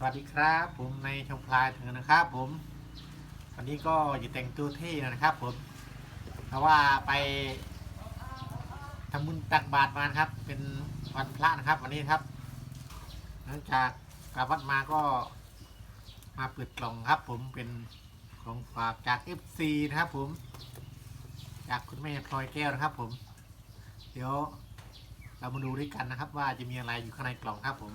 สวัสดีครับ ผมในชงพลายถึงนะครับ ผมวันนี้ก็อยู่แต่งตัวเท่นะครับ ผมเพราะว่าไปทำบุญตักบาตรมาครับ เป็นวันพระนะครับ วันนี้ครับ หลังจากกลับวัดมาก็มาเปิดกล่องครับ ผมเป็นของฝากจาก FC นะครับผม จากคุณแม่พลอยแก้วนะครับ ผม เดี๋ยวเรามาดูด้วยกันนะครับ ว่าจะมีอะไรอยู่ข้างในกล่องครับผม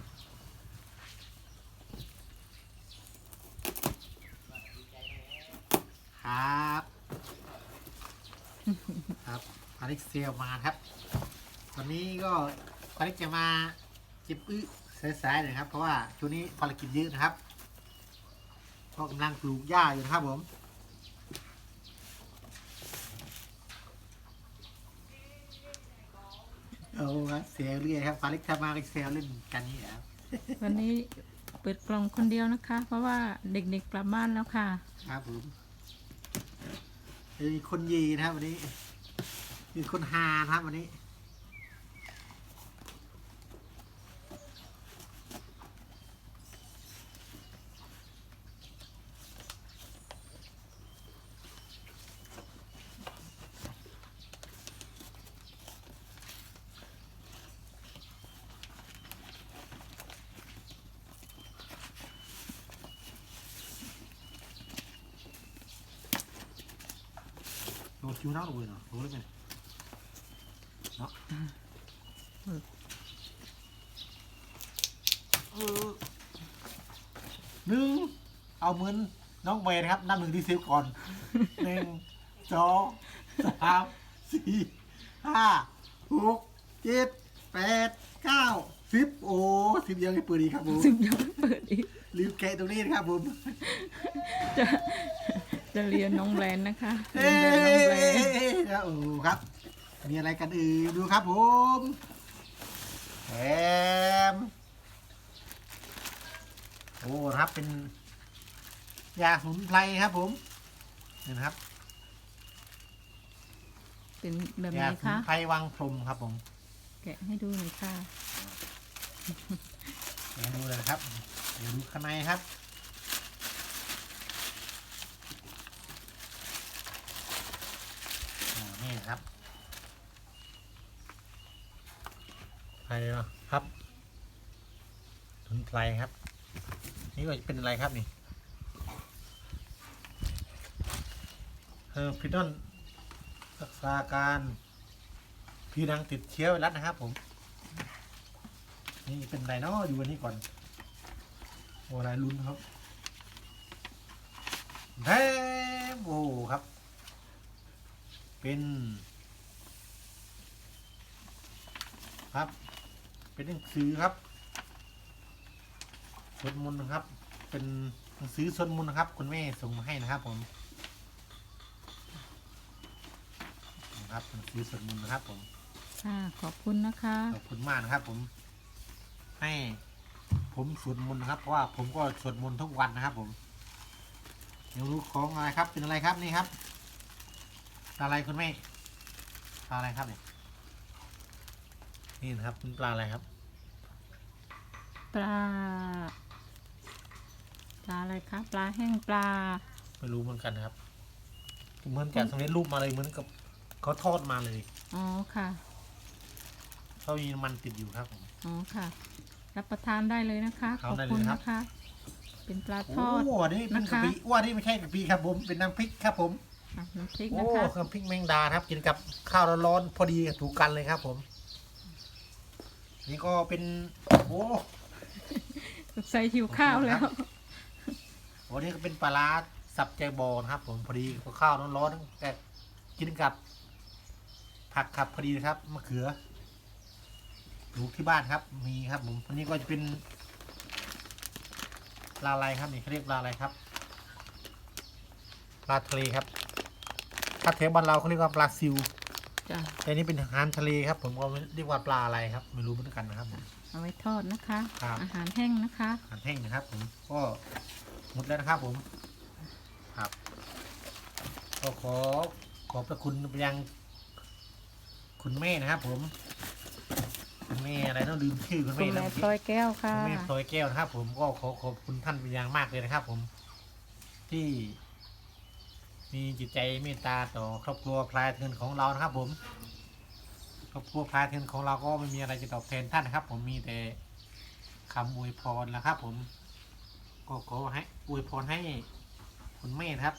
ครับ ครับอเล็กเซียมาครับ วันนี้ก็อเล็กจะมาจิบอื้อสายๆหน่อยครับ เพราะว่าช่วงนี้ภารกิจเยอะนะครับก็กำลังปลูกหญ้าอยู่นะครับผมโอ้ครับเสียเรื่อยครับฟาเล็กทำมาเล็กเซลเล่นกันนี่แหละครับวันนี้เปิดกล่องคนเดียวนะคะ เพราะว่าเด็กๆกลับบ้านแล้วค่ะ ครับผม มีคนยีนะครับวันนี้ มีคนฮานะครับวันนี้ โดนคิวเน่าเลยเนาะรู้เลยไหมเนาะอืมเออหนึ่งเอาเหมือนน้องเมย์นะครับนับหนึ่งดีเซลก่อนหนึ่งสองสามสี่ห้าหกเจ็ดแปดเก้าสิบโอ้สิบยังไม่เปิดดีครับผมซึ่งยังไม่เปิดอีก ลืมแกะตรงนี้นะครับผม จะ จะเรียนน้องแบรนด์นะคะเรีเอ้ยนแบบน้องแบรนด์ยโอ้ครับ มีอะไรกันอื่นดูครับผมแถมโอ้ครับเป็นยาสมุนไพรครับผมนี่นะครับเป็นแบบไหนยาสมุคะนไพรวังพรมครับผมแกะให้ดูหน่อยค่ะเดี๋ยวดูเลยนะครับเดี๋ยวดูข้างในครับอ่านี่ ครับไพรเหรอครับสมุนไพรครับ นี่ก็จะเป็นอะไรครับนี่เออพิดอนรักษาการผิวหนังติดเชื้อไวรัสนะครับผม นี่เป็นไรเนาะอยู่วันนี้ก่อนโอ้อะไรลุ้นครับแทมโอ้ครับ เป็นครับ เป็นหนังสือครับสวดมนต์นะครับ เป็นหนังสือสวดมนต์นะครับ คุณแม่ส่งมาให้นะครับ ผมนะครับหนังสือสวดมนต์นะครับ ผมค่ะขอบคุณนะคะ ขอบคุณมากนะครับ ผม ให้ผมสวดมนต์นะครับเพราะว่าผมก็สวดมนต์ทุกวันนะครับ ผมเดี๋ยวรู้ของอะไรครับเป็นอะไรครับนี่ครับ ปลาอะไรคุณแม่ปลาอะไรครับเนี่ยนี่นะครับเป็นปลาอะไรครับ ปลา ปลาอะไรคะปลาแห้งปลา ไม่รู้เหมือนกันนะครับเหมือนกับสำเร็จรูปมาเลยเหมือนกับเขาทอดมาเลยอ๋อค่ะเขามีน้ำมันติดอยู่ครับผม อ๋อค่ะ รับประทานได้เลยนะคะครัขบอบได้เลยคุณครับนะคะ เป็นปลาทโอ้อดนี่เป็นนะกะคะปิว่านี่ไม่ใช่กะปิครับผม เป็นน้ำพริกครับผม อะน้ำพริกโอ้นะคะเครื่องพริกแมงดาครับ กินกับข้าวร้อนๆพอดีถูกกันเลยครับผม นี่ก็เป็นโอ้ใส่หิวข้าวแล้วโหนี่ก็เป็นปลาร้าสับใจบอนะครับ ผมพอดีกับข้าวร้อนๆแต่กินกับ ผักครับพอดีนะครับมะเขือปลูกที่บ้านครับ มีครับ ผมอันนี้ก็จะเป็นปลาอะไรครับนี่เขาเรียกปลาอะไรครับปลาทะเลครับ ถ้าแถวบ้านเราเขาเรียกว่าปลาซิวจ้ะแต่อันนี้เป็นอาหารทะเลครับ ผมก็ไม่เรียกว่าปลาอะไรครับ ไม่รู้เหมือนกันนะครับผม เอาไว้ทอดนะคะ ครับ อาหารแห้งนะคะ อาหารแห้งนะครับผมก็หมดแล้วนะครับผม ครับก็ขอขอบพระคุณไปยังคุณแม่นะครับ ผม คุณแม่อะไรต้องลืมชื่อคุณคุณแม่แม่นะพลอยแก้วค่ะ คุณแม่พลอยแก้วนะครับผมก็ขอขอบคุณท่านเป็นอย่างมากเลยนะครับผม ที่ มีจิตใจเมตตาต่อครอบครัวพลายเทินของเรานะครับผมครอบครัวพลายเทินของเราก็ไม่มีอะไรจะตอบแทนท่านนะครับ ผมมีแต่คำอวยพรนะครับ ผมก็ขอให้อวยพรให้คุณแม่ครับ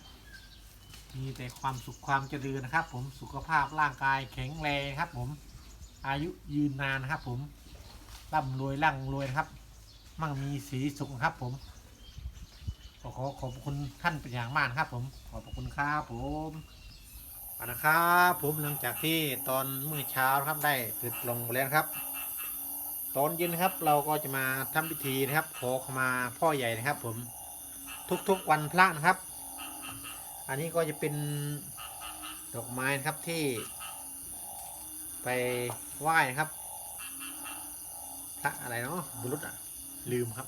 มีแต่ความสุขความเจริญนะครับ ผมสุขภาพร่างกายแข็งแรงครับ ผมอายุยืนนานนะครับ ผมร่ำรวยร่ำรวยครับ มั่งมีสีสุขครับผม ก็ขอขอบคุณท่านเป็นอย่างมากนะครับ ผมขอบคุณครับผมนะครับผมหลังจากที่ตอนเมื่อเช้าครับได้ติดลงแล้วครับ ตอนเย็นครับเราก็จะมาทำพิธีนะครับ ขอขมาพ่อใหญ่นะครับ ผมทุกๆวันพระนะครับ อันนี้ก็จะเป็นดอกไม้นะครับที่ ไปไหว้นะครับพระอะไรเนาะบุรุษอะลืมครับ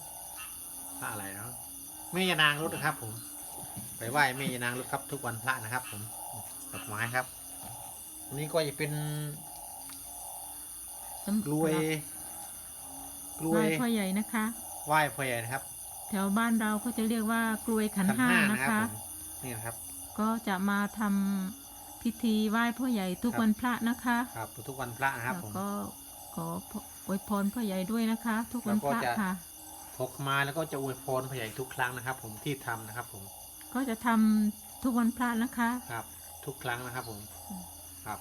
พระอะไรเนาะ แม่ยานางรุดนะครับผม ไปไหว้แม่ยานางรุดครับ ทุกวันพระนะครับ ผมดอกไม้ครับอันนี้ก็จะเป็นกล้วยกล้ไหวว้ยพ่อใหญ่นะคะไหว้พ่อใหญ่นะครับ แถวบ้านเราก็จะเรียกว่ากลวยขันห้านะรับคะผมนี่นะครับ ก็จะมาทำพิธีไหว้พ่อใหญ่ทุกครับวันพระนะคะ ครับ ทุกวันพระนะครับแล้วผมก็ขออวยพรพ่อใหญ่ด้วยนะคะ ทุกวันพแล้วระก็จะค่ะ พกมาแล้วก็จะอวยพรพ่อใหญ่ทุกครั้งนะครับ ผมที่ทำนะครับผมก็จะทำทุกวันพระนะคะ ครับ ทุกครั้งนะครับผมอืมครับ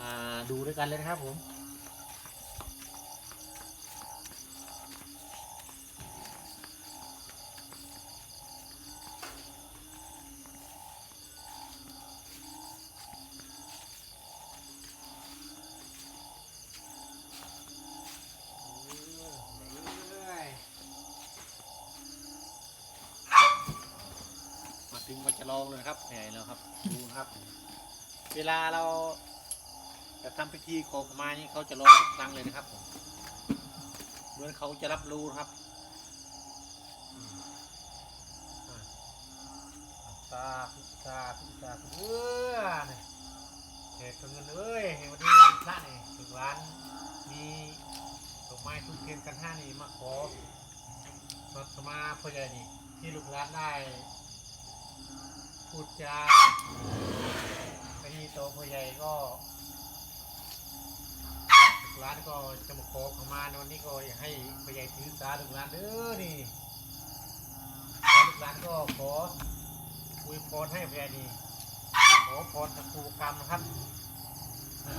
อ่าดูด้วยกันเลยนะครับผม ลองเลยครับเหนื่อยแล้วครับดูนะครับ เวลาเราจะทำพิธีขอขมานี่เขาจะลองทุกครั้งเลยนะครับผมเหมือนเขาจะรับรู้ครับอืมอะสาธุสาธุสาเออเนี่ยเหตุเงินเอ้ยวันนี้วันพระนี่ถึงร้านมีดอกไม้ทุกเทียนกันห้านี่มาขอมาสมาพ่อใหญ่นี่ที่ลูกร้านได้ พูดจาไปที่โตพ่อใหญ่ก็ลูกหลานก็จะมาขอขมาในวันนี้ก็อยากให้พ่อใหญ่ถือสาลูกหลานเด้อนี่แล้วลูกหลานก็ขออวยพรให้พ่อใหญ่นี่ขอพรจากครูกรรมนะครับ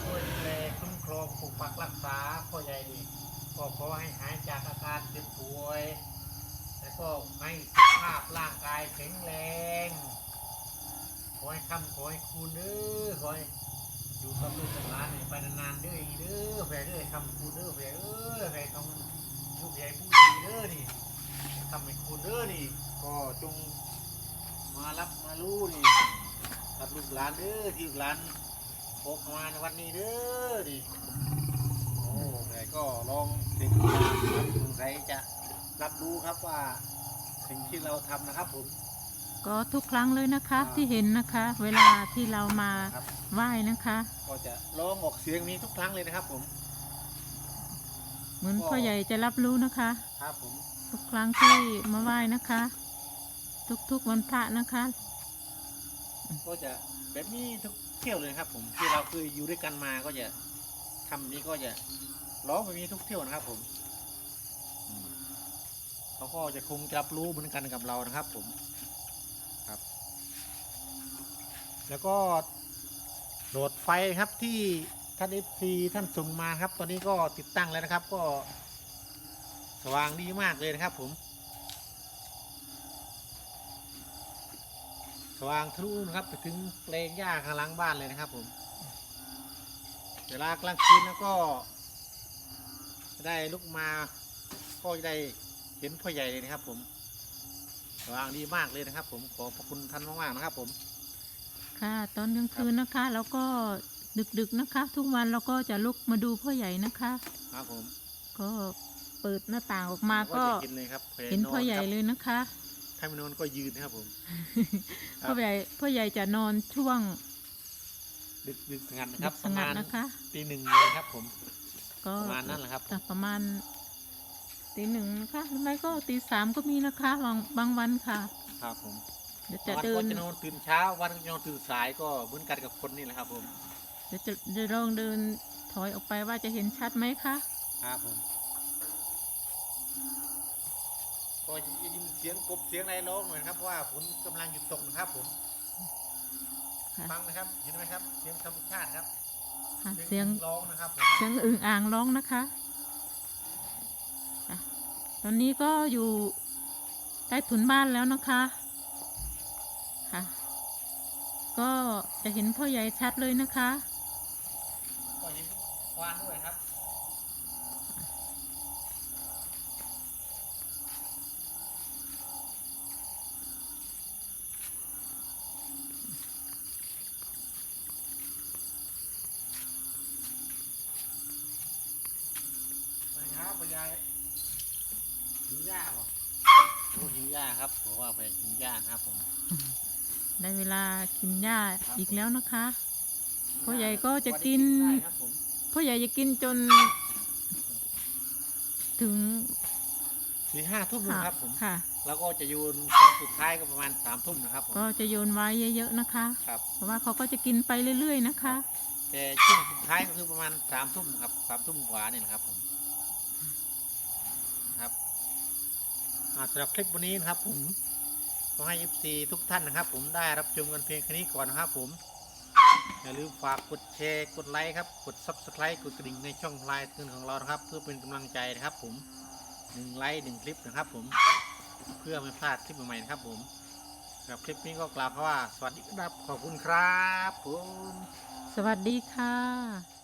ช่วยดูแลคุ้มครองปกปักรักษาพ่อใหญ่นี่ก็ขอให้หายจากอาการเจ็บป่วย แล้วก็ให้สุขภาพร่างกายแข็งแรง ขอให้คำขอให้คุณเด้อขอให้อยู่กับลูกกับหลานนี่ไปนานๆเด้ออีเด้อแผ่เด้อคำคุณเด้อแผ่เอ้ยแผ่ต้องลูกใหญ่ผู้ดีเด้อนี่ทำให้คุณเด้อนี่ ก็จงมารับมารู้นี่รับลูกหลานเด้อที่ลูกหลานพกมาในวันนี้เด้อนี่โอ้แผ่ก็ลองสิ่งที่ครับสงสัยจะรับรู้ครับว่าสิ่งที่เราทำนะครับผม ก็ทุกครั้งเลยนะคะอ่าที่เห็นนะคะ เวลาที่เรามาครับไหว้นะคะ ก็จะร้องออกเสียงนี้ทุกครั้งเลยนะครับผม เหมือนก็พ่อใหญ่จะรับรู้นะคะ ครับผม ทุกครั้งที่มาไหว้นะคะ ทุกๆวันพระนะคะ ก็จะแบบนี้ทุกเที่ยวเลยนะครับ ผมที่เราเคยอยู่ด้วยกันมาก็จะทำแบบนี้ก็จะร้องแบบนี้ทุกเที่ยวนะครับ ผมอืมเขาก็จะคงจะรับรู้เหมือนกันกับเรานะครับ ผมครับ แล้วก็โหลดไฟครับที่ท่านเอฟซีท่านส่งมาครับ ตอนนี้ก็ติดตั้งแล้วนะครับ ก็สว่างดีมากเลยนะครับ ผม สว่างทะลุนะครับไปถึงแปลงหญ้าข้างหลังบ้านเลยนะครับ ผม เวลากลางคืนแล้วก็ ได้ลุกมาก็จะได้เห็นพ่อใหญ่เลยนะครับ ผมสว่างดีมากเลยนะครับ ผมขอบพระคุณท่านมากๆนะครับ ผม ค่ะ ตอนกลางคืนนะคะแล้วก็ดึกๆนะคะ ทุกวันเราก็จะลุกมาดูพ่อใหญ่นะคะ ครับผมก็เปิดหน้าต่างออกมาก็จะเห็นเลยครับเห็นพ่อใหญ่ครับเลยนะคะถ้าไม่นอนก็ยืนนะครับผมครับพ่อใหญ่พ่อใหญ่จะนอนช่วง ดึกดึกสงัดนะครับสประงัมาดณนะคะตีหนึ่งเลยครับผม ก็ประมาณนั้นแหละครับแต่ประมาณตีหนึ่งนะคะหรือไม่ก็ตีสามก็มีนะคะบางบางวันค่ะ ครับผม เดี๋ยวจะวันเดิก็น จะนอนตื่นเช้า วันก็จะนอนตื่นสายก็เหมือนกันกับคนนี่แหละครับผมเดี๋ยวจะเดี๋ยวลองเดินถอยออกไปว่าจะเห็นชัดไหมคะ ครับผมก็จะยินเสียงกบเสียงอะไรร้องเหมือนครับเพราะว่าฝนกำลังหยุดตกนะครับผมค่ะ ฟังนะครับเห็นไหมครับ เสียงธรรมชาติครับค่ะเสียงร้องนะครับผมเสียงอึ่งอ่างร้องนะคะค่ะตอนนี้ก็อยู่ใต้ถุนบ้านแล้วนะคะค่ะ ก็จะเห็นพ่อใหญ่ชัดเลยนะคะก็เห็นควานด้วยครับไปครับไปยายหิวหญ้าบ่โอ้หิวหญ้าครับผมว่าไปหิวหญ้านะครับผม ได้เวลากินหญ้าครับอีกแล้วนะคะพ่อใหญ่ก็จะกินได้ครับผมพ่อใหญ่จะกินจน ถึงสี่ห้าทุ่มนะครับผมค่ะ แล้วก็จะโยนครั้งสุดท้ายก็ประมาณสามทุ่มนะครับผมก็จะโยนไว้เยอะๆนะคะครับเพราะว่าเขาก็จะกินไปเรื่อย ๆ นะคะ แต่ช่วงสุดท้ายก็คือประมาณสามทุ่มครับสามทุ่มกว่าเนี่ยนะครับผมครับอ่าสำหรับคลิปวันนี้นะครับผม ก็ให้ FC ทุกท่านนะครับ ผมได้รับชมกันเพียงแค่นี้ก่อนนะครับผม อย่าลืมฝากกดแชร์กดไลค์ครับ กด Subscribe กดกระดิ่งในช่องพลายเตือนของเรานะครับ เพื่อเป็นกำลังใจนะครับ ผมหนึ่งไลค์หนึ่งคลิปนะครับ ผม เพื่อไม่พลาดคลิปใหม่ๆนะครับ ผมสำหรับคลิปนี้ก็กล่าวคำว่า สวัสดีครับขอบคุณครับผม สวัสดีค่ะ